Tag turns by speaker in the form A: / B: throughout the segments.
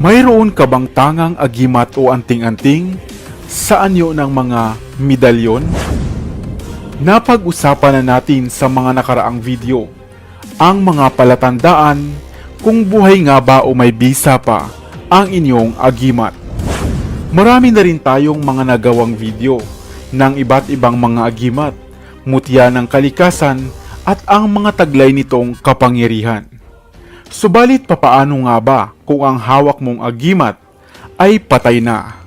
A: Mayroon ka bang tangang agimat o anting-anting sa anyo ng mga medalyon? Napag-usapan na natin sa mga nakaraang video ang mga palatandaan kung buhay nga ba o may bisa pa ang inyong agimat. Marami na rin tayong mga nagawang video ng iba't ibang mga agimat, mutya ng kalikasan at ang mga taglay nitong kapangyarihan. Subalit papaano nga ba kung ang hawak mong agimat ay patay na?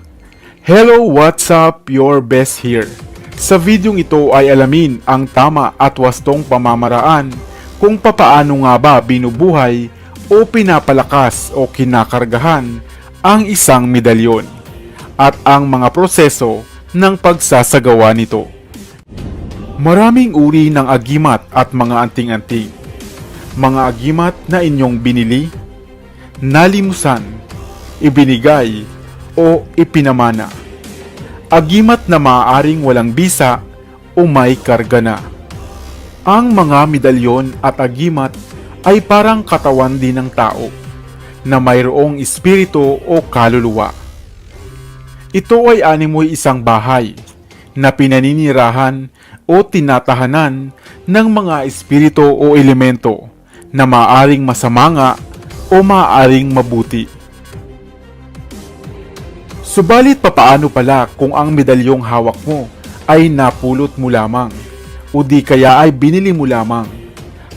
A: Hello, what's up? Your best here. Sa videong ito ay alamin ang tama at wastong pamamaraan kung papaano nga ba binubuhay o pinapalakas o kinakargahan ang isang medalyon at ang mga proseso ng pagsasagawa nito. Maraming uri ng agimat at mga anting-anting. Mga agimat na inyong binili, nalimusan, ibinigay, o ipinamana. Agimat na maaaring walang bisa o may karga na. Ang mga medalyon at agimat ay parang katawan din ng tao na mayroong espiritu o kaluluwa. Ito ay animoy isang bahay na pinaninirahan o tinatahanan ng mga espiritu o elemento na maaring masama nga o maaring mabuti. Subalit papaano pala kung ang medalyong hawak mo ay napulot mo lamang o di kaya ay binili mo lamang?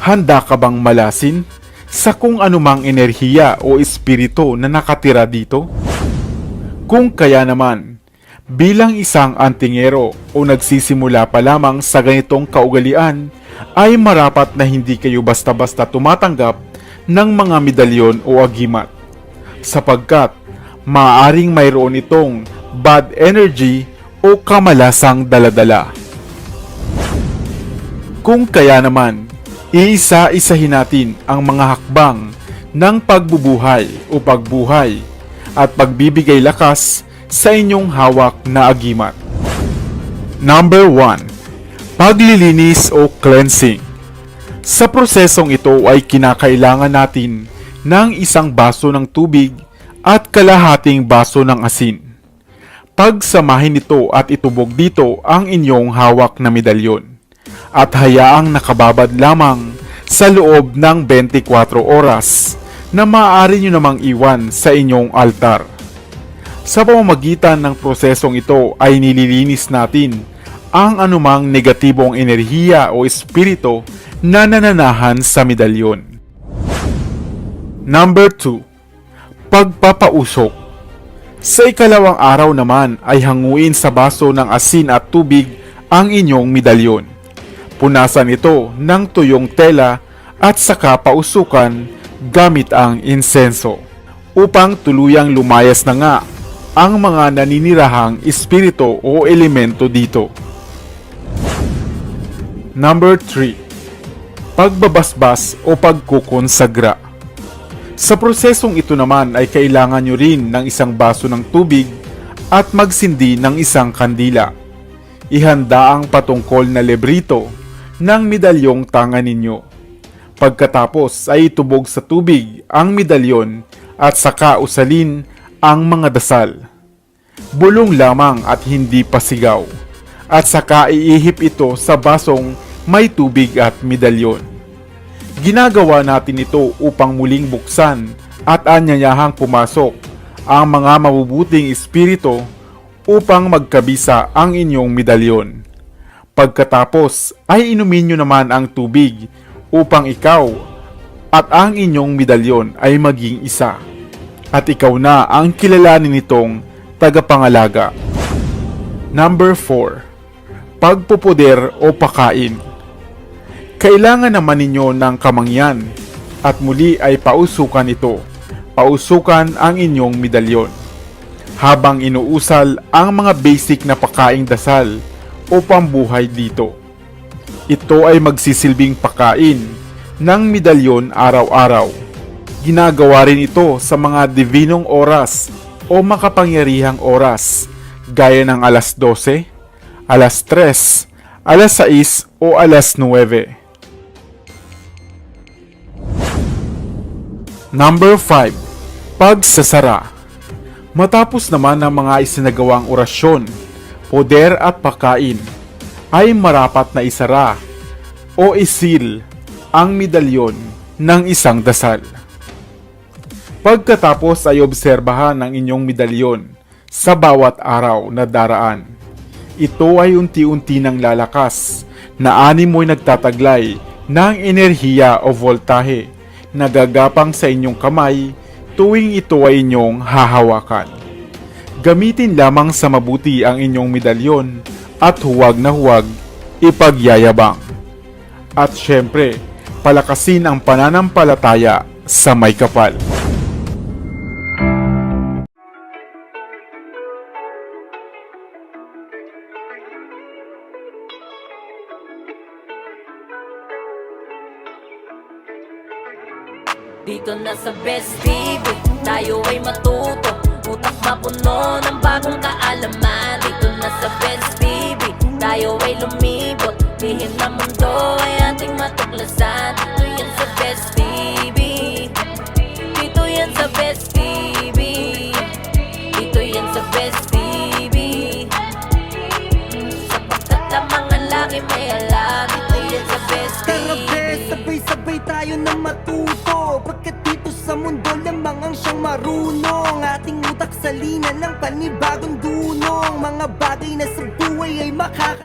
A: Handa ka bang malasin sa kung anumang enerhiya o espiritu na nakatira dito? Kung kaya naman, bilang isang antingero o nagsisimula pa lamang sa ganitong kaugalian, ay marapat na hindi kayo basta-basta tumatanggap ng mga medalyon o agimat. Sapagkat maaaring mayroon itong bad energy o kamalasang daladala. Kung kaya naman, iisa-isahin natin ang mga hakbang ng pagbubuhay o pagbuhay at pagbibigay lakas sa inyong hawak na agimat. Number 1. Paglilinis o cleansing. Sa prosesong ito ay kinakailangan natin ng isang baso ng tubig at kalahating baso ng asin. Pagsamahin ito at itubog dito ang inyong hawak na medalyon at hayaang nakababad lamang sa loob ng 24 oras na maaari nyo namang iwan sa inyong altar. Sa pamamagitan ng prosesong ito ay nililinis natin ang anumang negatibong enerhiya o espiritu na nananahan sa medalyon. Number 2. Pagpapausok Sa ikalawang araw naman ay hanguin sa baso ng asin at tubig ang inyong medalyon. Punasan ito ng tuyong tela at saka pausukan gamit ang insenso upang tuluyang lumayas na nga ang mga naninirahang espiritu o elemento dito. Number 3. Pagbabasbas o pagkukonsagra. Sa prosesong ito naman ay kailangan nyo rin ng isang baso ng tubig at magsindi ng isang kandila. Ihanda ang patungkol na lebrito ng medalyong tanga ninyo. Pagkatapos ay itubog sa tubig ang medalyon at saka usalin ang mga dasal. Bulong lamang at hindi pasigaw. At saka iihip ito sa basong may tubig at medalyon. Ginagawa natin ito upang muling buksan at anyayahang pumasok ang mga mabubuting espiritu upang magkabisa ang inyong medalyon. Pagkatapos ay inumin nyo naman ang tubig upang ikaw at ang inyong medalyon ay maging isa. At ikaw na ang kilalanin nitong tagapangalaga. Number 4. Pagpupuder o pakain. Kailangan naman ninyo ng kamangyan at muli ay pausukan ito. Pausukan ang inyong medalyon. Habang inuusal ang mga basic na pakaing dasal o pambuhay dito. Ito ay magsisilbing pakain ng medalyon araw-araw. Ginagawa rin ito sa mga divinong oras o makapangyarihang oras gaya ng alas 12, alas 3, alas 6 o alas 9. Number 5. Pagsasara Matapos naman ang mga isinagawang orasyon, poder at pagkain, ay marapat na isara o isil ang medalyon ng isang dasal. Pagkatapos ay obserbahan ang inyong medalyon sa bawat araw na daraan. Ito ay unti-unti nang lalakas na animoy nagtataglay ng enerhiya o voltahe na gagapang sa inyong kamay tuwing ito ay inyong hahawakan. Gamitin lamang sa mabuti ang inyong medalyon at huwag na huwag ipagyayabang. At syempre, palakasin ang pananampalataya sa may kapal.
B: Dito na sa Best TV, tayo ay matuto. Utak mapuno ng bagong kaalaman. Dito na sa Best TV, tayo ay lumibot. Lihim na mundo ay ating matuklasan. Dito yan sa Best TV Dito yan sa Best TV Dito yan sa Best TV Sapagkat ang laki may alam. Dito yan sa Best
C: Tara
B: TV
C: be, sabay-sabay tayo na matuto marunong. Ating utak sa lina ng panibagong dunong. Mga bagay na sa buhay ay makaka